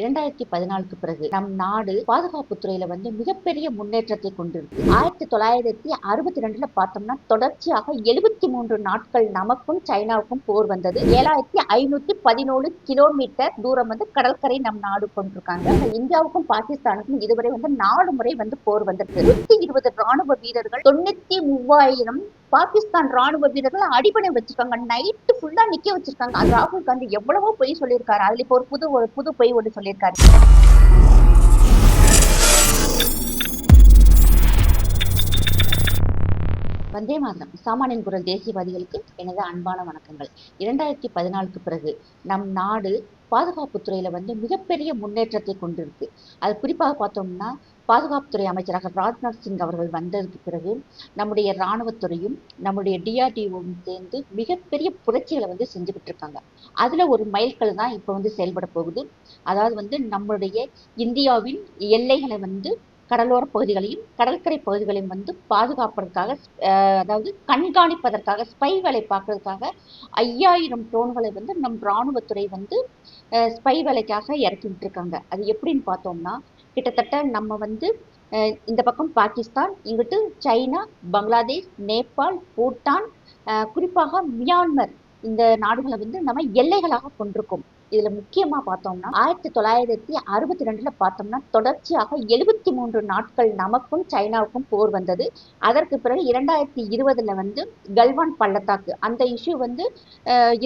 இரண்டாயிரத்தி பதினாலுக்கு பிறகு நம் நாடு பாதுகாப்பு துறையில வந்து மிகப்பெரிய முன்னேற்றத்தை கொண்டிருக்கு. ஆயிரத்தி தொள்ளாயிரத்தி அறுபத்தி ரெண்டுல பார்த்தோம்னா தொடர்ச்சியாக எழுபத்தி மூன்று நாட்கள் நமக்கும் சைனாவுக்கும் போர் வந்தது. ஏழாயிரத்தி ஐநூத்தி பதினோரு கிலோமீட்டர் தூரம் வந்து கடற்கரை நம் நாடு கொண்டிருக்காங்க. ஆனா இந்தியாவுக்கும் பாகிஸ்தானுக்கும் இதுவரை வந்து நாலு முறை வந்து போர் வந்திருக்கு. நூத்தி இருபது ராணுவ வீரர்கள் தொண்ணூத்தி மூவாயிரம் பாகிஸ்தான் ராணுவ வீரர்கள் அடிபணை வச்சிருக்காங்க. நைட்டு ஃபுல்லா நிக்க வச்சிருக்காங்க. அது ராகுல் காந்தி எவ்வளவோ பொய் சொல்லியிருக்காரு. அதுல இப்போ ஒரு புது ஒரு புது பொய் ஒன்று சொல்லியிருக்காரு. வந்தே மாதம் சாமானியன் குரல் தேசியவாதிகளுக்கு எனது அன்பான வணக்கங்கள். இரண்டாயிரத்தி பதினாலுக்கு பிறகு நம் நாடு பாதுகாப்பு துறையில் வந்து மிகப்பெரிய முன்னேற்றத்தை கொண்டிருக்கு. அது குறிப்பாக பார்த்தோம்னா பாதுகாப்புத்துறை அமைச்சராக ராஜ்நாத் சிங் அவர்கள் வந்ததுக்கு பிறகு நம்முடைய இராணுவத்துறையும் நம்முடைய டிஆர்டிஓவும் சேர்ந்து மிகப்பெரிய புரட்சிகளை வந்து செஞ்சுக்கிட்டு இருக்காங்க அதில் ஒரு மைல்கல் தான் இப்போ வந்து செயல்பட போகுது. அதாவது வந்து நம்மளுடைய இந்தியாவின் எல்லைகளை வந்து கடலோர பகுதிகளையும் கடற்கரை பகுதிகளையும் வந்து பாதுகாப்பதற்காக அதாவது கண்காணிப்பதற்காக ஸ்பை வேலை பார்க்கறதுக்காக ஐயாயிரம் ட்ரோன்களை வந்து நம் இராணுவத்துறை வந்து ஸ்பை வேலைக்காக இறக்கி விட்டுருக்காங்க. அது எப்படின்னு பார்த்தோம்னா கிட்டத்தட்ட நம்ம வந்து இந்த பக்கம் பாகிஸ்தான் இங்கிட்டு சைனா பங்களாதேஷ் நேபாள் பூட்டான் குறிப்பாக மியான்மர் இந்த நாடுகளை வந்து நம்ம எல்லைகளாக கொண்டிருக்கோம். இதுல முக்கியமா பார்த்தோம்னா ஆயிரத்தி தொள்ளாயிரத்தி அறுபத்தி ரெண்டுல பார்த்தோம்னா தொடர்ச்சியாக எழுபத்தி மூன்று நாட்கள் நமக்கும் சைனாவுக்கும் போர் வந்தது. அதற்கு பிறகு இரண்டாயிரத்தி இருபதுல வந்து கல்வான் பள்ளத்தாக்கு அந்த இஷ்யூ வந்து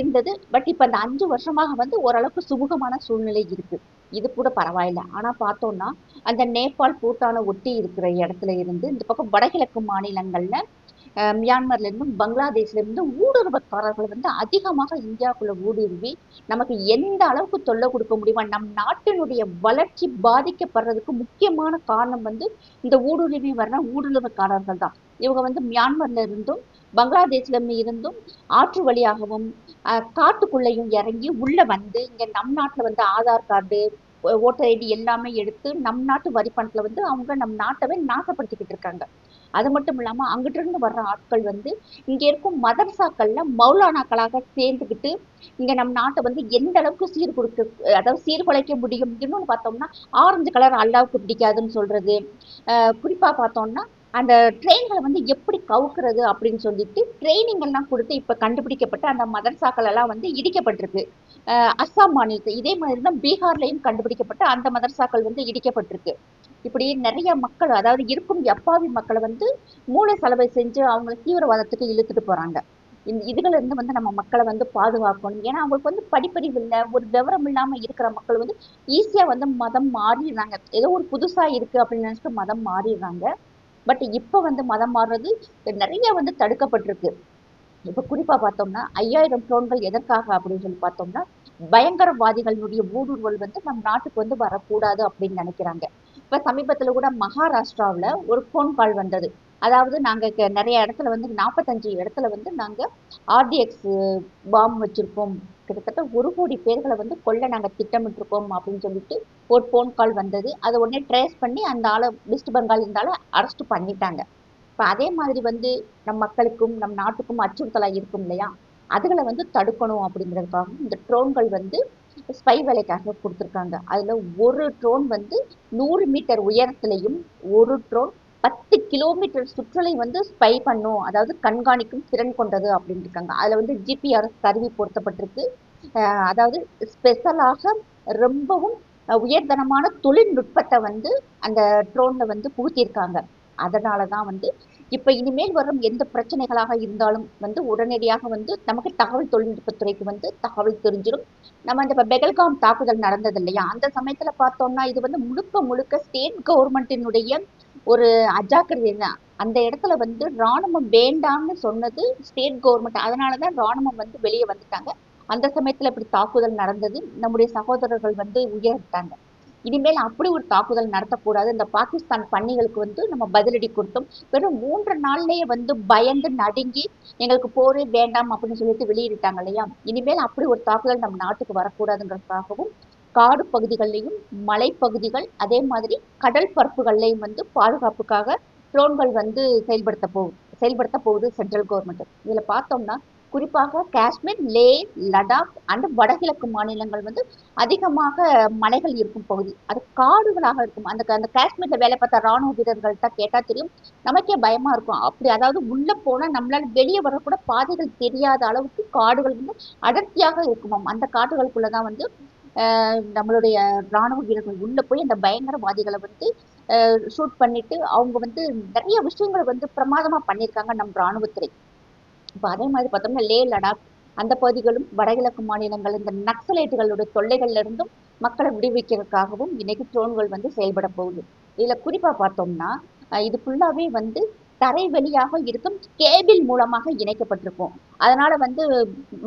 இருந்தது. பட் இப்ப அந்த அஞ்சு வருஷமாக வந்து ஓரளவுக்கு சுமூகமான சூழ்நிலை இருக்கு. இது கூட பரவாயில்லை. ஆனா பார்த்தோம்னா அந்த நேபாள் பூட்டானை ஒட்டி இருக்கிற இடத்துல இருந்து இந்த பக்கம் வடகிழக்கு மாநிலங்கள்ல அஹ், மியான்மர்ல இருந்தும் பங்களாதேஷ்ல இருந்தும் ஊடுருவக்காரர்கள் வந்து அதிகமாக இந்தியாவுக்குள்ளே ஊடுருவி நமக்கு எந்த அளவுக்கு தொல்லை கொடுக்க முடியுமா நம் நாட்டினுடைய வளர்ச்சி பாதிக்கப்படுறதுக்கு முக்கியமான காரணம் வந்து இந்த ஊடுருவி வர்ற ஊடுருவக்காரர்கள் தான். இவங்க வந்து மியான்மர்ல இருந்தும் பங்களாதேஷ்ல இருந்தும் ஆற்று வழியாகவும் காட்டுக்குள்ளேயும் இறங்கி உள்ள வந்து இங்க நம் நாட்டுல வந்து ஆதார் கார்டு ஓட்டர் ஐடி எல்லாமே எடுத்து நம் நாட்டு வரி பணத்தில் வந்து அவங்க நம் நாட்டவே நாசப்படுத்திக்கிட்டு இருக்காங்க. அது மட்டும் இல்லாம அங்கிட்ட இருந்து வர்ற ஆட்கள் வந்து இங்க இருக்கும் மதர்சாக்களில் மௌலானாக்களாக சேர்ந்துக்கிட்டு இங்க நம் நாட்டை வந்து எந்த அளவுக்கு சீர் கொடுக்க அதாவது சீர்குலைக்க முடியும்? இன்னொன்னு பார்த்தோம்னா ஆரஞ்சு கலர் அல்லாவுக்கு பிடிக்காதுன்னு சொல்றது. குறிப்பாக குறிப்பா பார்த்தோம்னா அந்த ட்ரெயின்களை வந்து எப்படி கவுக்குறது அப்படின்னு சொல்லிட்டு ட்ரைனிங் எல்லாம் கொடுத்து இப்போ கண்டுபிடிக்கப்பட்ட அந்த மதரசாக்கள் எல்லாம் வந்து இடிக்கப்பட்டிருக்கு. அஸ்ஸாம் மாநிலத்தை இதே மாதிரி தான் பீகார்லையும் கண்டுபிடிக்கப்பட்ட அந்த மதரசாக்கள் வந்து இடிக்கப்பட்டிருக்கு. இப்படி நிறைய மக்கள் அதாவது இருக்கும் அப்பாவி மக்களை வந்து மூளை செலவை செஞ்சு அவங்க தீவிரவாதத்துக்கு இழுத்துட்டு போறாங்க. இந்த இதுல இருந்து வந்து நம்ம மக்களை வந்து பாதுகாக்கணும். ஏன்னா அவங்களுக்கு வந்து படிப்பறிவு இல்லை ஒரு விவரம் இல்லாம இருக்கிற மக்கள் வந்து ஈஸியா வந்து மதம் மாறிடுறாங்க. ஏதோ ஒரு புதுசா இருக்கு அப்படின்னு நினைச்சிட்டு மதம் மாறிடுறாங்க. பட் இப்ப வந்து மதம் மாறுறது நிறைய வந்து தடுக்கப்பட்டிருக்கு. இப்ப குறிப்பா பார்த்தோம்னா ஐயாயிரம் ட்ரோன்கள் எதற்காக அப்படின்னு சொல்லி பார்த்தோம்னா பயங்கரவாதிகளுடைய ஊடுருவல் வந்து நம் நாட்டுக்கு வந்து வரக்கூடாது அப்படின்னு நினைக்கிறாங்க. இப்ப சமீபத்துல கூட மகாராஷ்டிராவுல ஒரு ஃபோன் கால் வந்தது. அதாவது நாங்க நிறைய இடத்துல வந்து நாற்பத்தஞ்சு இடத்துல வந்து நாங்க ஆர்டிஎக்ஸ் பாம் வச்சிருக்கோம். கிட்டத்தட்ட ஒரு கோடி பேர்களை வந்து கொல்ல நாங்க திட்டமிட்டிருக்கோம் அப்படின்னு சொல்லிட்டு ஒரு ஃபோன் கால் வந்தது. அதை உடனே ட்ரேஸ் பண்ணி அந்த ஆளை வெஸ்ட் பெங்கால் இருந்தாலும் அரெஸ்ட் பண்ணிட்டாங்க. இப்போ அதே மாதிரி வந்து நம் மக்களுக்கும் நம் நாட்டுக்கும் அச்சுறுத்தலா இருக்கும் இல்லையா? அதுகளை வந்து தடுக்கணும் அப்படிங்கிறதுக்காக இந்த ட்ரோன்கள் வந்து ஸ்பை வேலைக்காக கொடுத்துருக்காங்க. அதுல ஒரு ட்ரோன் வந்து நூறு மீட்டர் உயரத்துலையும் ஒரு ட்ரோன் பத்து கிலோமீட்டர் சுற்றலை வந்து ஸ்பை பண்ணும். அதாவது கண்காணிக்கும் திறன் கொண்டது அப்படின்னு இருக்காங்க. அதுல வந்து ஜிபிஆர்எஸ் கருவி பொருத்தப்பட்டிருக்கு. அதாவது ஸ்பெஷலாக ரொம்பவும் உயர்தனமான தொழில்நுட்பத்தை வந்து அந்த ட்ரோன்ல வந்து புகுத்தியிருக்காங்க. அதனால தான் வந்து இப்ப இனிமேல் வரும் எந்த பிரச்சனைகளாக இருந்தாலும் வந்து உடனடியாக வந்து நமக்கு தகவல் தொழில்நுட்பத்துறைக்கு வந்து தகவல் தெரிஞ்சிடும் நம்ம இந்த இப்போ பெகல்காம் தாக்குதல் நடந்தது இல்லையா? அந்த சமயத்துல பார்த்தோம்னா இது வந்து முழுக்க முழுக்க ஸ்டேட் கவர்மெண்ட்டினுடைய ஒரு அஜாக்கிரதை தான் அந்த இடத்துல வந்து ராணுவம் வேண்டாம்னு சொன்னது ஸ்டேட் கவர்மெண்ட் அதனாலதான் ராணுவம் வந்து வெளியே வந்துட்டாங்க. அந்த சமயத்துல இப்படி தாக்குதல் நடந்தது. நம்முடைய சகோதரர்கள் வந்து உயர்த்தாங்க இனிமேல் அப்படி ஒரு தாக்குதல் நடத்தக்கூடாது. இந்த பாகிஸ்தான் பன்னிகளுக்கு வந்து நம்ம பதிலடி கொடுத்தோம். வெறும் மூன்று நாள்லயே வந்து பயந்து நடுங்கி எங்களுக்கு போரே வேண்டாம் அப்படின்னு சொல்லிட்டு வெளியிட்டாங்க இல்லையா? இனிமேல் அப்படி ஒரு தாக்குதல் நம்ம நாட்டுக்கு வரக்கூடாதுங்கிறதுக்காகவும் காடு பகுதிகள்லையும் மலைப்பகுதிகள் அதே மாதிரி கடல் பரப்புகள்லையும் வந்து பாதுகாப்புக்காக ட்ரோன்கள் வந்து செயல்படுத்த போகுது செயல்படுத்த போகுது சென்ட்ரல் கவர்மெண்ட். இதுல பார்த்தோம்னா குறிப்பாக காஷ்மீர் லே லடாக் அண்ட் வடகிழக்கு மாநிலங்கள் வந்து அதிகமாக மலைகள் இருக்கும் பகுதி. அது காடுகளாக இருக்கும். அந்த அந்த காஷ்மீர்ல வேலை பார்த்த ராணுவ வீரர்கள்ட்ட கேட்டா தெரியும். நமக்கே பயமா இருக்கும். அப்படி அதாவது உள்ள போனா நம்மளால வெளியே வரக்கூட பாதைகள் தெரியாத அளவுக்கு காடுகள் வந்து அடர்த்தியாக இருக்குமாம் அந்த காடுகளுக்குள்ளதான் வந்து நம்மளுடைய ராணுவ வீரர்கள் உள்ள போய் அந்த பயங்கரவாதிகளை வந்து ஷூட் பண்ணிட்டு அவங்க வந்து நிறைய விஷயங்களை வந்து பிரமாதமா பண்ணியிருக்காங்க நம் ராணுவத்துறை. இப்ப அதே மாதிரி பார்த்தோம்னா லே லடாக் அந்த பகுதிகளும் வடகிழக்கு மாநிலங்கள் இந்த நக்சலைட்டுகளுடைய தொல்லைகள்ல இருந்தும் மக்களை விடுவிக்கிறதுக்காகவும் இன்னைக்கு ட்ரோன்கள் வந்து செயல்பட போகுது. இதுல குறிப்பா பார்த்தோம்னா அஹ் இது ஃபுல்லாவே வந்து தரை வழியாக இருக்கும் கேபிள் மூலமாக இணைக்கப்பட்டிருக்கும். அதனால வந்து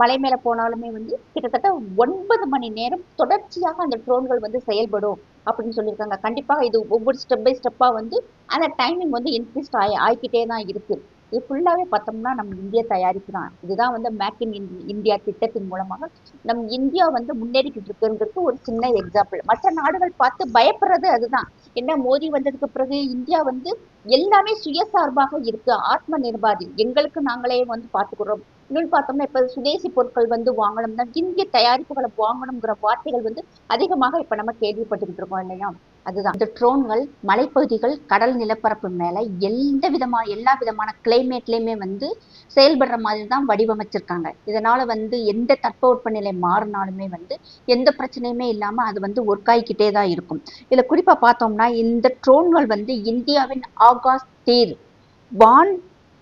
மலை மேல போனாலுமே வந்து கிட்டத்தட்ட ஒன்பது மணி நேரம் தொடர்ச்சியாக அந்த ட்ரோன்கள் வந்து செயல்படும் அப்படின்னு சொல்லியிருக்காங்க. கண்டிப்பாக இது ஒவ்வொரு ஸ்டெப் பை ஸ்டெப்பாக வந்து அந்த டைமிங் வந்து இன்க்ரீஸ் ஆகி ஆகிக்கிட்டே தான் இருக்கு. இது ஃபுல்லாகவே பார்த்தோம்னா நம்ம இந்தியா தயாரிப்பு தான். இதுதான் வந்து மேக் இன் இந்தியா திட்டத்தின் மூலமாக நம் இந்தியா வந்து முன்னேறிக்கிட்டு இருக்குங்கிறது ஒரு சின்ன எக்ஸாம்பிள் மற்ற நாடுகள் பார்த்து பயப்படுறது அதுதான். என்ன மோடி வந்ததுக்கு பிறகு இந்தியா வந்து எல்லாமே சுயசார்பாக இருக்கு. ஆத்ம நிர்பாதி. எங்களுக்கு நாங்களே வந்து பார்த்துக்கிறோம். இன்னொன்று பார்த்தோம்னா இப்போ சுதேசி பொருட்கள் வந்து வாங்கணும்னா இந்திய தயாரிப்புகளை வாங்கணுங்கிற வார்த்தைகள் வந்து அதிகமாக இப்போ நம்ம கேள்விப்பட்டுக்கிட்டு இருக்கோம் இல்லையா? அதுதான். இந்த ட்ரோன்கள் மலைப்பகுதிகள் கடல் நிலப்பரப்பு மேல எந்த விதமான எல்லா விதமான கிளைமேட்லயுமே வந்து செயல்படுற மாதிரி தான் வடிவமைச்சிருக்காங்க. இதனால வந்து எந்த தட்பவெப்பநிலை மாறினாலுமே வந்து எந்த பிரச்சனையுமே இல்லாம அது வந்து ஒர்க் ஆகிக்கிட்டே தான் இருக்கும். இதுல குறிப்பா பார்த்தோம்னா இந்த ட்ரோன்கள் வந்து இந்தியாவின் ஆகாஷ் தீர் வான்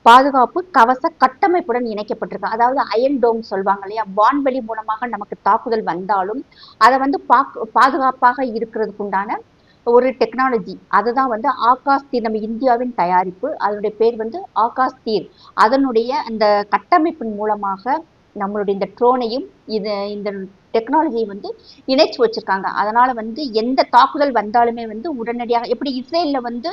பாதுகாப்பு கவச கட்டமைப்புடன் இணைக்கப்பட்டிருக்கு. அதாவது அயன் டோம் சொல்லுவாங்க இல்லையா? வான்வெளி மூலமாக நமக்கு தாக்குதல் வந்தாலும் அதை வந்து பாக் பாதுகாப்பாக இருக்கிறதுக்கு உண்டான ஒரு டெக்னாலஜி அதுதான் வந்து ஆகாஷ் தீர் நம்ம இந்தியாவின் தயாரிப்பு. அதனுடைய பேர் வந்து ஆகாஷ் தீர். அதனுடைய அந்த கட்டமைப்பின் மூலமாக நம்மளுடைய இந்த ட்ரோனையும் இது இந்த டெக்னாலஜியை வந்து இணைச்சு வச்சிருக்காங்க. அதனால வந்து எந்த தாக்குதல் வந்தாலுமே வந்து உடனடியாக எப்படி இஸ்ரேலில் வந்து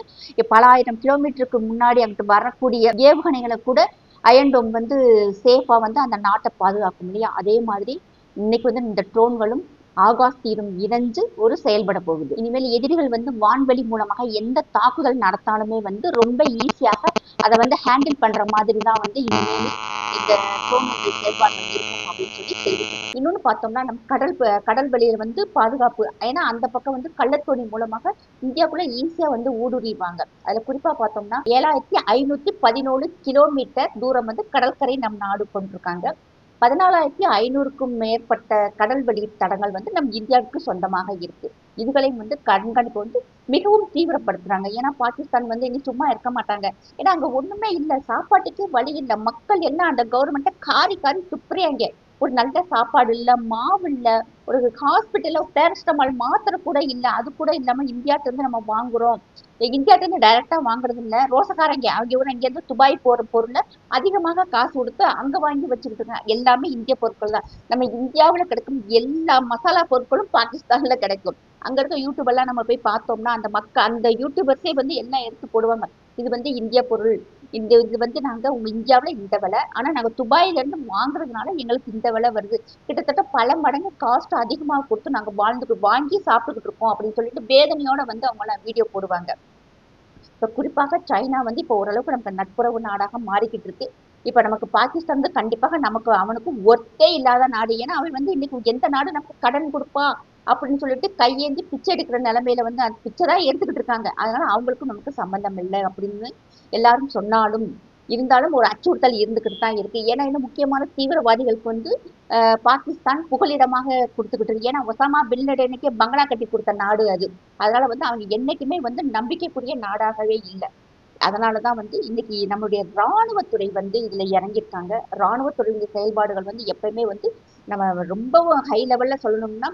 பல ஆயிரம் கிலோமீட்டருக்கு முன்னாடி அங்கிட்டு வரக்கூடிய ஏவுகணைகளை கூட அயன்டோம் வந்து சேஃபாக வந்து அந்த நாட்டை பாதுகாக்கும் இல்லையா? அதே மாதிரி இன்னைக்கு வந்து இந்த ட்ரோன்களும் ஆகாஷ் தீரும் இணைஞ்சு ஒரு செயல்பட போகுது. இனிமேல் எதிரிகள் வந்து வான்வெளி மூலமாக எந்த தாக்குதல் நடத்தாலுமே வந்து ரொம்ப ஈஸியாக அதை வந்து ஹேண்டில் பண்ற மாதிரி தான் வந்து இனிமேல் இந்த ட்ரோனுடைய செயல்பாடுகள் இருக்கும் அப்படின்னு சொல்லி தெரிவிக்கிறோம் இன்னொன்னு பார்த்தோம்னா நம்ம கடல் கடல் வெளியில வந்து பாதுகாப்பு. ஏன்னா அந்த பக்கம் வந்து கள்ளத்தோணி மூலமாக இந்தியாக்குள்ள ஈஸியா வந்து ஊடுருவாங்க அதுல குறிப்பா பார்த்தோம்னா ஏழாயிரத்தி ஐநூத்தி பதினோரு கிலோமீட்டர் தூரம் வந்து கடற்கரை நம் நாடு கொண்டிருக்காங்க. பதினாலாயிரத்தி ஐநூறுக்கும் மேற்பட்ட கடல் வழி தடங்கள் வந்து நம் இந்தியாவுக்கு சொந்தமாக இருக்கு. இதுகளையும் வந்து கண்காணிப்பு வந்து மிகவும் தீவிரப்படுத்துறாங்க. ஏன்னா பாகிஸ்தான் வந்து இனி சும்மா இருக்க மாட்டாங்க. ஏன்னா அங்க ஒண்ணுமே இல்லை. சாப்பாட்டுக்கே வழி இல்லை. மக்கள் எல்லாம் அந்த கவர்மெண்ட்டை காரி காரி துப்புறாங்க. ஒரு நல்ல சாப்பாடு இல்ல மாவு இல்ல ஒரு ஹாஸ்பிட்டலில் பேரஸ்டமால் மாத்திரை கூட இல்ல அது கூட இல்லாம இந்தியாட்டிருந்து நம்ம வாங்குறோம். இந்தியாட்ட டைரெக்டாக டைரக்டா வாங்குறது இல்ல. ரோசக்காரங்க அவங்க ஊர் இங்கேருந்து துபாய் போற பொருளை அதிகமாக காசு கொடுத்து அங்க வாங்கி வச்சுக்கிட்டு எல்லாமே இந்திய பொருட்கள் தான். நம்ம இந்தியாவுல கிடைக்கும் எல்லா மசாலா பொருட்களும் பாகிஸ்தானில் கிடைக்கும். அங்க இருக்க யூடியூப் எல்லாம் நம்ம போய் பார்த்தோம்னா அந்த மக்கள் அந்த யூடியூபர்ஸே வந்து எல்லாம் எடுத்து போடுவாங்க. இது வந்து இந்திய பொருள். இந்த இது வந்து நாங்க உங்க இந்தியாவுல இந்த விலை. ஆனா நாங்க துபாயில இருந்து வாங்குறதுனால எங்களுக்கு இந்த விலை வருது. கிட்டத்தட்ட பல மடங்கு காஸ்ட் அதிகமா கொடுத்து நாங்க வாழ்ந்து வாங்கி சாப்பிட்டுக்கிட்டு இருக்கோம் அப்படின்னு சொல்லிட்டு வேதனையோட வந்து அவங்களாம் வீடியோ போடுவாங்க. இப்ப குறிப்பாக சைனா வந்து இப்போ ஓரளவுக்கு நமக்கு நட்புறவு நாடாக மாறிக்கிட்டு இருக்கு. இப்ப நமக்கு பாகிஸ்தான் வந்து கண்டிப்பாக நமக்கு அவனுக்கு ஒர்த்தே இல்லாத நாடு. ஏன்னா அவன் வந்து இன்னைக்கு எந்த நாடு நமக்கு கடன் கொடுப்பா. அப்படின்னு சொல்லிட்டு கையேந்தி பிச்சை எடுக்கிற நிலைமையில வந்து அந்த பிச்சை தான் எடுத்துக்கிட்டு இருக்காங்க. அதனால அவங்களுக்கும் நமக்கு சம்பந்தம் இல்லை அப்படின்னு எல்லாரும் சொன்னாலும் இருந்தாலும் ஒரு அச்சுறுத்தல் இருந்துக்கிட்டு தான் இருக்கு. ஏன்னா இன்னும் முக்கியமான தீவிரவாதிகளுக்கு வந்து ஆஹ் பாகிஸ்தான் புகலிடமாக கொடுத்துக்கிட்டு இருக்கு. ஏன்னா ஒசாமா பின்லடனுக்கே பங்களா கட்டி கொடுத்த நாடு அது. அதனால வந்து அவங்க என்னைக்குமே வந்து நம்பிக்கைக்குரிய நாடாகவே இல்லை. அதனாலதான் வந்து இன்னைக்கு நம்மளுடைய இராணுவத்துறை வந்து இதுல இறங்கியிருக்காங்க. இராணுவத்துறையுடைய செயல்பாடுகள் வந்து எப்பயுமே வந்து நம்ம ரொம்பவும் ஹை லெவல்ல சொல்லணும்னா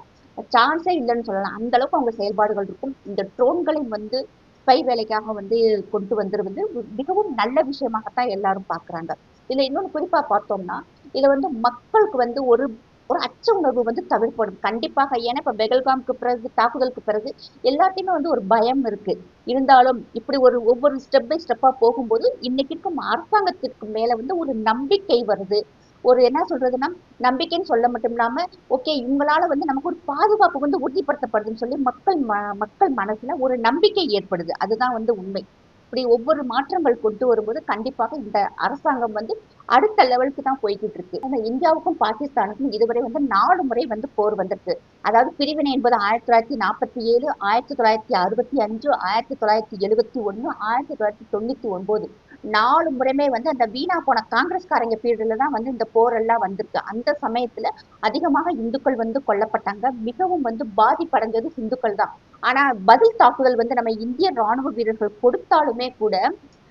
சான்ஸே இல்லைன்னு சொல்லலாம். அந்த அளவுக்கு அவங்க செயல்பாடுகள் இருக்கும். இந்த ட்ரோன்களை வந்து ஸ்பை வேலைக்காக வந்து கொண்டு வந்துருவது மிகவும் நல்ல விஷயமாகத்தான் எல்லாரும் பாக்குறாங்க இதுல இன்னொன்னு குறிப்பா பார்த்தோம்னா இதுல வந்து மக்களுக்கு வந்து ஒரு ஒரு அச்ச உணர்வு வந்து தவிர்ப்படும் கண்டிப்பாக ஏன்னா இப்ப பெகல்காம்க்கு பிறகு தாக்குதலுக்கு பிறகு எல்லாத்தையுமே வந்து ஒரு பயம் இருக்கு. இருந்தாலும் இப்படி ஒரு ஒவ்வொரு ஸ்டெப் பை ஸ்டெப்பா போகும்போது இன்னைக்கு இருக்கும் அரசாங்கத்திற்கு மேல வந்து ஒரு நம்பிக்கை வருது. ஒரு என்ன சொல்றதுன்னா நம்பிக்கைன்னு சொல்ல மட்டும் இல்லாம ஓகே இவங்களால வந்து நமக்கு ஒரு பாதுகாப்பு வந்து உறுதிப்படுத்தப்படுதுன்னு சொல்லி மக்கள் ம மக்கள் மனசுல ஒரு நம்பிக்கை ஏற்படுது. அதுதான் வந்து உண்மை. இப்படி ஒவ்வொரு மாற்றங்கள் கொண்டு வரும்போது கண்டிப்பாக இந்த அரசாங்கம் வந்து அடுத்த லெவலுக்கு தான் போய்கிட்டு இருக்கு. ஆனா இந்தியாவுக்கும் பாகிஸ்தானுக்கும் இதுவரை வந்து நாலு முறை வந்து போர் வந்திருக்கு. அதாவது பிரிவினை என்பது ஆயிரத்தி தொள்ளாயிரத்தி நாற்பத்தி ஏழு ஆயிரத்தி தொள்ளாயிரத்தி அறுபத்தி அஞ்சு ஆயிரத்தி தொள்ளாயிரத்தி எழுபத்தி ஒண்ணு ஆயிரத்தி தொள்ளாயிரத்தி தொண்ணூத்தி ஒன்பது. நாலு முறையுமே வந்து அந்த வீணா போன காங்கிரஸ்காரங்க பீரியட்ல தான் வந்து இந்த போரெல்லாம் வந்திருக்கு. அந்த சமயத்துல அதிகமாக இந்துக்கள் வந்து கொல்லப்பட்டாங்க. மிகவும் வந்து பாதிப்படைஞ்சது இந்துக்கள் தான். ஆனா பதில் தாக்குதல் வந்து நம்ம இந்திய ராணுவ வீரர்கள் கொடுத்தாலுமே கூட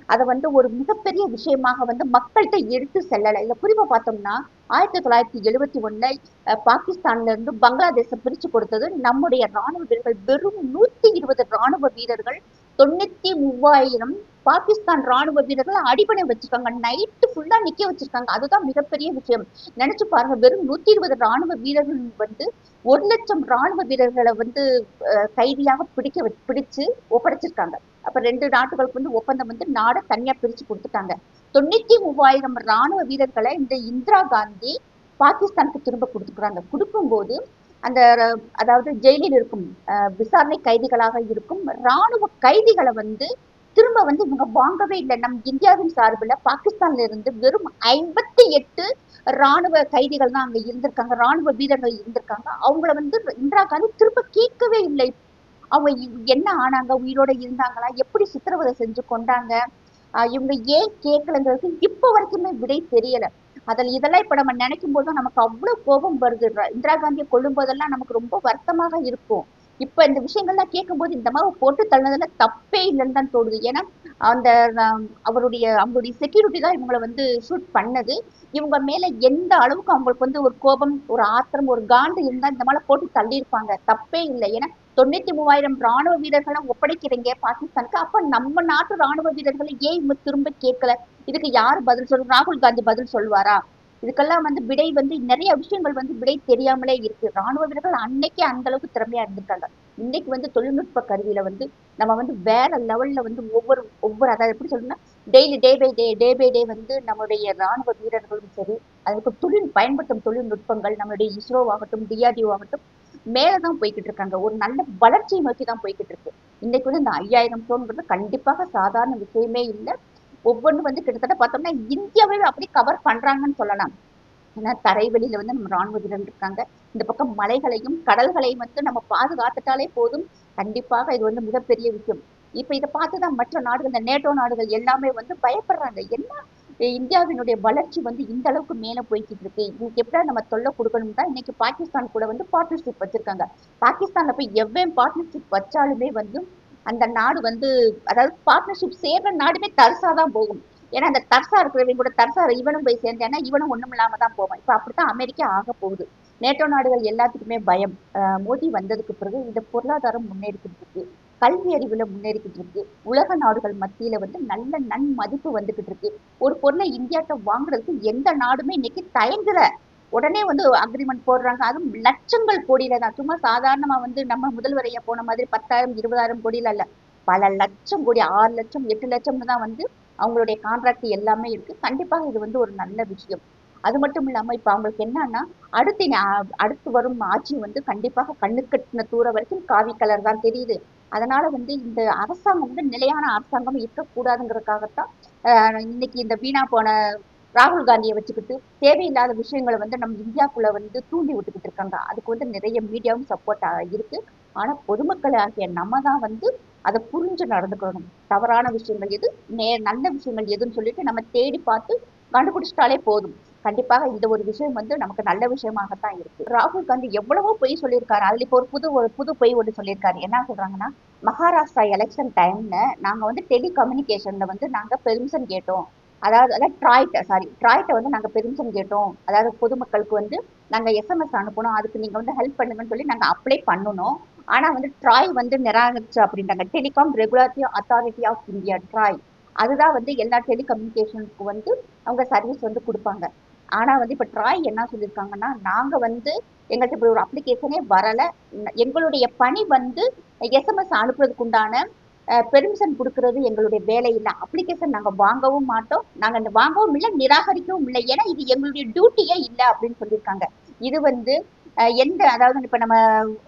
அதை வந்து ஒரு மிகப்பெரிய விஷயமாக வந்து மக்கள்கிட்ட எடுத்து செல்லலை. இல்லை குறிப்பாக பார்த்தோம்னா ஆயிரத்தி தொள்ளாயிரத்தி எழுபத்தி ஒண்ணுல அஹ், பாகிஸ்தான்ல இருந்து பங்களாதேஷை பிரிச்சு கொடுத்தது நம்முடைய ராணுவ வீரர்கள். வெறும் நூத்தி இருபது ராணுவ வீரர்கள் தொண்ணூத்தி மூவாயிரம் பாகிஸ்தான் ராணுவ வீரர்கள் அடிபணை வச்சிருக்காங்க. நைட்டு ஃபுல்லா நிக்க வச்சிருக்காங்க. அதுதான் மிகப்பெரிய விஷயம். நினைச்சு பாருங்க வெறும் நூத்தி இருபது ராணுவ வீரர்கள் வந்து ஒரு லட்சம் ராணுவ வீரர்களை வந்து கைதியாக பிடிக்க பிடிச்சு ஒப்படைச்சிருக்காங்க. அப்ப ரெண்டு நாட்டுகளுக்கு வந்து ஒப்பந்தம் வந்து நாடை தனியா பிரிச்சு கொடுத்துட்டாங்க. தொண்ணூத்தி மூவாயிரம் ராணுவ வீரர்களை இந்த இந்திரா காந்தி பாகிஸ்தானுக்கு திரும்ப கொடுத்துக்கிறாங்க கொடுக்கும்போது அந்த அதாவது ஜெயிலில் இருக்கும் விசாரணை கைதிகளாக இருக்கும் ராணுவ கைதிகளை வந்து திரும்ப வந்து இவங்க வாங்கவே இல்லை. நம் இந்தியாவின் சார்பில் பாகிஸ்தான்ல இருந்து வெறும் ஐம்பத்தி எட்டு ராணுவ கைதிகள் தான் அங்க இருந்திருக்காங்க. ராணுவ வீரர்கள் இருந்திருக்காங்க. அவங்கள வந்து இந்திரா காந்தி திரும்ப கேட்கவே இல்லை. அவங்க என்ன ஆனாங்க? உயிரோட இருந்தாங்களா? எப்படி சித்திரவதை செஞ்சு கொண்டாங்க? ஆஹ் இவங்க ஏன் கேட்கலங்கிறது இப்போ வரைக்குமே விடை தெரியல. அதில் இதெல்லாம் இப்ப நம்ம நினைக்கும் போது நமக்கு அவ்வளவு கோபம் வருது. இந்திரா காந்தியை கொல்லும் போதெல்லாம் நமக்கு ரொம்ப வருத்தமாக இருக்கும். இப்ப இந்த விஷயங்கள்லாம் கேட்கும்போது இந்த மாதிரி போட்டு தள்ளதுல தப்பே இல்லைன்னு தான் தோணுது. ஏன்னா அந்த அவருடைய அவங்களுடைய செக்யூரிட்டி தான் இவங்களை வந்து ஷூட் பண்ணது. இவங்க மேல எந்த அளவுக்கு அவங்களுக்கு வந்து ஒரு கோபம் ஒரு ஆத்திரம் ஒரு காண்டு இருந்தா இந்த மாதிரி போட்டு தள்ளியிருப்பாங்க. தப்பே இல்லை. ஏன்னா தொண்ணூத்தி மூவாயிரம் ராணுவ வீரர்களை ஒப்படைக்கிறீங்க பாகிஸ்தானுக்கு. அப்ப நம்ம நாட்டு ராணுவ வீரர்களை ஏன் இவங்க திரும்ப கேட்கல? இதுக்கு யாரு பதில் சொல்ற ராகுல் காந்தி பதில் சொல்வாரா இதுக்கெல்லாம் வந்து விடை வந்து நிறைய விஷயங்கள் வந்து விடை தெரியாமலே இருக்கு. ராணுவ வீரர்கள் அன்னைக்கே அந்த அளவுக்கு திறமையா இருந்திருக்காங்க. இன்னைக்கு வந்து தொழில்நுட்ப கருவியில வந்து நம்ம வந்து வேற லெவல்ல வந்து ஒவ்வொரு ஒவ்வொரு அதாவது எப்படி சொல்லணும்னா daily day by day day by day வந்து நம்மளுடைய ராணுவ வீரர்களும் சரி அதுக்கு தொழில் பயன்படுத்தும் தொழில்நுட்பங்கள் நம்மளுடைய இஸ்ரோ ஆகட்டும் டிஆர்டிஓ ஆகட்டும் மேலதான் போய்கிட்டு இருக்காங்க. ஒரு நல்ல வளர்ச்சியை நோக்கி தான் போய்கிட்டு இருக்கு. இன்னைக்கு வந்து இந்த ஐயாயிரம் டோன்ங்கிறது கண்டிப்பாக சாதாரண விஷயமே இல்லை. ஒவ்வொன்றும் வந்து கிட்டத்தட்ட பார்த்தோம்னா இந்தியாவே அப்படி கவர் பண்றாங்கன்னு சொல்லலாம். ஏன்னா தரைவெளியில வந்து நம்ம ராணுவ வீரர்கள் இருக்காங்க. இந்த பக்கம் மலைகளையும் கடல்களையும் வந்து நம்ம பாதுகாத்துட்டாலே போதும். கண்டிப்பாக இது வந்து மிகப்பெரிய விஷயம். இப்ப இதை பார்த்துதான் மற்ற நாடுகள் இந்த நேட்டோ நாடுகள் எல்லாமே வந்து பயப்படுறாங்க. என்ன? இந்தியாவினுடைய வளர்ச்சி வந்து இந்த அளவுக்கு மேலே போய்கிட்டு இருக்கு. இதுக்கு எப்படி நம்ம தொல்லை கொடுக்கணும் தான் இன்னைக்கு பாகிஸ்தான் கூட வந்து பார்ட்னர்ஷிப் வச்சிருக்காங்க. பாகிஸ்தான்ல போய் எவ்வளவு பார்ட்னர்ஷிப் வச்சாலுமே வந்து அந்த நாடு வந்து அதாவது பார்ட்னர்ஷிப் சேர்ற நாடுமே தரிசா தான் போகும். ஏன்னா அந்த தர்சா இருக்கிறவங்க கூட தர்சா இவனும் போய் சேர்ந்தேன்னா இவனும் ஒண்ணும் இல்லாம தான் போவான். இப்ப அப்படித்தான் அமெரிக்கா ஆக போகுது. நேட்டோ நாடுகள் எல்லாத்துக்குமே பயம். அஹ் மோடி வந்ததுக்கு பிறகு இந்த பொருளாதாரம் முன்னேறிக்கிட்டு இருக்கு கல்வி அறிவுல முன்னேறிக்கிட்டு இருக்கு உலக நாடுகள் மத்தியில வந்து நல்ல நன்மதிப்பு வந்துகிட்டு இருக்கு ஒரு பொருளை இந்தியாட்ட வாங்குறதுக்கு எந்த நாடுமே இன்னைக்கு தயங்குற உடனே வந்து அக்ரிமெண்ட் போடுறாங்க. அதுவும் லட்சங்கள் கோடியில தான். சும்மா சாதாரணமா வந்து நம்ம முதல்வரைய போன மாதிரி பத்தாயிரம் இருபதாயிரம் கோடியில இல்ல. பல லட்சம் கோடி ஆறு லட்சம் எட்டு லட்சம்னு தான் வந்து அவங்களுடைய கான்ட்ராக்ட் எல்லாமே இருக்கு. கண்டிப்பாக இது வந்து ஒரு நல்ல விஷயம். அது மட்டும் இல்லாம இப்ப அவங்களுக்கு என்னன்னா அடுத்து அடுத்து வரும் ஆட்சி வந்து கண்டிப்பாக கண்ணு கட்டின தூரம் வரைக்கும் காவி கலர் தான் தெரியுது. அதனால வந்து இந்த அரசாங்கம் வந்து நிலையான அரசாங்கம் இருக்கக்கூடாதுங்கிறதுக்காகத்தான் ஆஹ் இன்னைக்கு இந்த வீணா போன ராகுல் காந்தியை வச்சுக்கிட்டு தேவையில்லாத விஷயங்களை வந்து நம்ம இந்தியாக்குள்ள வந்து தூண்டி விட்டுக்கிட்டு இருக்காங்க. அதுக்கு வந்து நிறைய மீடியாவும் சப்போர்ட் இருக்கு. ஆனா பொதுமக்கள் ஆகிய நம்ம தான் வந்து அதை புரிஞ்சு நடந்துக்கணும். தவறான விஷயங்கள் எது நே நல்ல விஷயங்கள் எதுன்னு சொல்லிட்டு நம்ம தேடி பார்த்து கண்டுபிடிச்சிட்டாலே போதும். கண்டிப்பாக இந்த ஒரு விஷயம் வந்து நமக்கு நல்ல விஷயமாகத்தான் இருக்கு. ராகுல் காந்தி எவ்வளவோ பொய் சொல்லியிருக்காரு. அதுல இப்போ ஒரு புது ஒரு புது பொய் ஒன்று சொல்லியிருக்காரு. என்ன சொல்றாங்கன்னா மகாராஷ்டிரா எலெக்ஷன் டைம்ல நாங்க வந்து டெலிகம்யூனிகேஷன்ல வந்து நாங்க பெர்மிஷன் கேட்டோம். அதாவது அதாவது ட்ராய்ட்ட சாரி ட்ராய்ட்ட வந்து நாங்கள் பெர்மிஷன் கேட்டோம். அதாவது பொதுமக்களுக்கு வந்து நாங்கள் எஸ்எம்எஸ் அனுப்பணும். அதுக்கு நீங்கள் வந்து ஹெல்ப் பண்ணுங்கன்னு சொல்லி நாங்கள் அப்ளை பண்ணணும் ஆனால் வந்து ட்ராய் வந்து நிராகரிச்சு அப்படின்றாங்க. Telecom regulatory authority of India TRAI அதுதான் வந்து எல்லா டெலிகம்யூனிகேஷனுக்கு வந்து அவங்க சர்வீஸ் வந்து கொடுப்பாங்க. ஆனால் வந்து இப்போ ட்ராய் என்ன சொல்லியிருக்காங்கன்னா நாங்கள் வந்து எங்கள்கிட்ட இப்படி ஒரு அப்ளிகேஷனே வரலை. எங்களுடைய பணி வந்து எஸ்எம்எஸ் அனுப்புறதுக்கு உண்டான பெர்மிஷன் கொடுக்கறது எங்களுடைய வேலை இல்லை அப்ளிகேஷன் நாங்கள் வாங்கவும் மாட்டோம். நாங்கள் வாங்கவும் இல்லை நிராகரிக்கவும் இல்லை. ஏன்னா இது எங்களுடைய டியூட்டியே இல்லை அப்படின்னு சொல்லியிருக்காங்க. இது வந்து எந்த அதாவது இப்போ நம்ம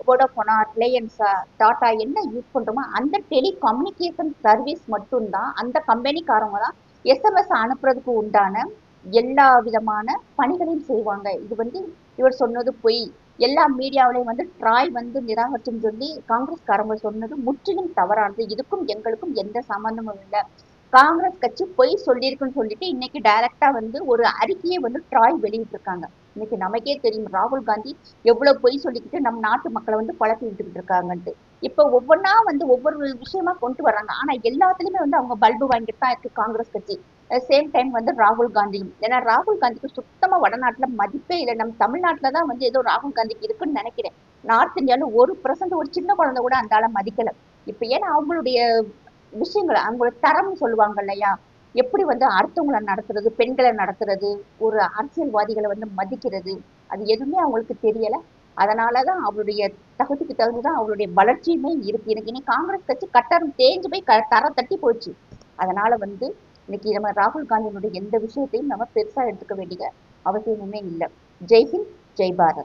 வோடோஃபோனா ரிலையன்ஸா டாட்டா என்ன யூஸ் பண்றோமோ அந்த டெலிகம்யூனிகேஷன் சர்வீஸ் மட்டும்தான் அந்த கம்பெனிக்காரங்க தான் எஸ்எம்எஸ் அனுப்புறதுக்கு உண்டான எல்லா விதமான பணிகளையும் செய்வாங்க. இது வந்து இவர் சொன்னது பொய். எல்லா மீடியாவிலையும் வந்து ட்ராய் வந்து நிராகரிச்சுன்னு சொல்லி காங்கிரஸ்காரங்க சொன்னது முற்றிலும் தவறானது. இதுக்கும் எங்களுக்கும் எந்த சம்பந்தமும் இல்லை. காங்கிரஸ் கட்சி பொய் சொல்லியிருக்குன்னு சொல்லிட்டு இன்னைக்கு டைரக்டா வந்து ஒரு அறிக்கையை வந்து ட்ராய் வெளியிட்டிருக்காங்க. இன்னைக்கு நமக்கே தெரியும் ராகுல் காந்தி எவ்வளவு பொய் சொல்லிக்கிட்டு நம்ம நாட்டு மக்களை வந்து பழக்கிட்டு விட்டுக்கிட்டு இருக்காங்கன்ட்டு. இப்ப ஒவ்வொன்றா வந்து ஒவ்வொரு விஷயமா கொண்டு வர்றாங்க. ஆனா எல்லாத்துலயுமே வந்து அவங்க பல்பு வாங்கிட்டு தான் இருக்கு காங்கிரஸ் கட்சி. சேம் டைம் வந்து ராகுல் காந்தியும் ஏன்னா ராகுல் காந்திக்கு சுத்தமா வடநாட்டுல மதிப்பே இல்லை. நம்ம தமிழ்நாட்டுல தான் வந்து ஏதோ ராகுல் காந்திக்கு இருக்குன்னு நினைக்கிறேன். நார்த் இந்தியால ஒரு பர்சன்ட் ஒரு சின்ன குழந்தை கூட அந்த ஆளை மதிக்கல. இப்ப ஏன்னா அவங்களுடைய விஷயங்கள் அவங்களோட தரம் சொல்லுவாங்க இல்லையா? எப்படி வந்து அடுத்தவங்களை நடத்துறது பெண்களை நடத்துறது ஒரு அரசியல்வாதிகளை வந்து மதிக்கிறது அது எதுவுமே அவங்களுக்கு தெரியல. அதனாலதான் அவருடைய தகுதிக்கு தகுந்துதான் அவருடைய வளர்ச்சியுமே இருக்கு. எனக்கு இனி காங்கிரஸ் கட்சி கட்டணம் தேஞ்சு போய் க தரம் தட்டி போச்சு. அதனால வந்து இன்னைக்கு நம்ம ராகுல் காந்தியினுடைய எந்த விஷயத்தையும் நம்ம பெருசா எடுத்துக்க வேண்டிய அவசியமுமே இல்லை. ஜெய்ஹிந்த் ஜெய் பாரத்.